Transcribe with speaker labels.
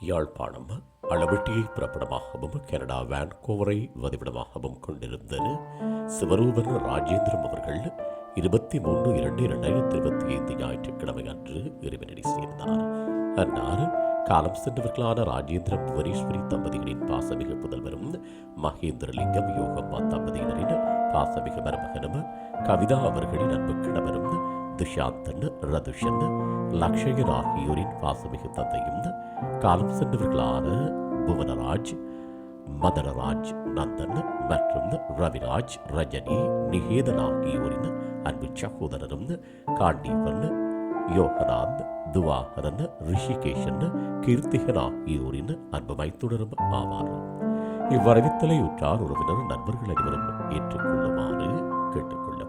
Speaker 1: Yazhpanam அளவெட்டியை பிறப்பிடமாகவும் Canada வான்கோவரை வதிவிடமாகவும் கொண்டிருந்த சிவரூபன் ராஜேந்திரம் அவர்கள் இருபத்தி மூன்று இரண்டு இரண்டாயிரத்தி இருபத்தி ஐந்து ஞாயிற்றுக்கிழமை அன்று இறைவனடி சேர்ந்தார். அன்னார் காலம் சென்றவர்களான ராஜேந்திர புவனேஸ்வரி தம்பதிகளின் பாசமிகு புதல்வரும் மகேந்திரலிங்கம் யோகம்மா தம்பதியினரின் பாசமிகு மருமகனும் கவிதா அவர்களின் அன்பு கிழவரும் துஷாந்தன் ரதுஷன் லக்ஷயன் ஆகியோரின் பாசமிகு தந்தையும் காலம் சென்றவர்களான புவனராஜ் மதனராஜ் நந்தன் மற்றும் ரவிராஜ் ரஜினி நிகேதன் ஆகியோரின் அன்பு சகோதரரும் காண்டீபன் யோகநாத் துவாகரன் ரிஷிகேஷன் கீர்த்திகன் ஆகியோரின் அன்பு மைத்துடரும் ஆவார். இவ்வரவித்தலை உற்றார் உறவினர் நண்பர்கள் அனைவரும்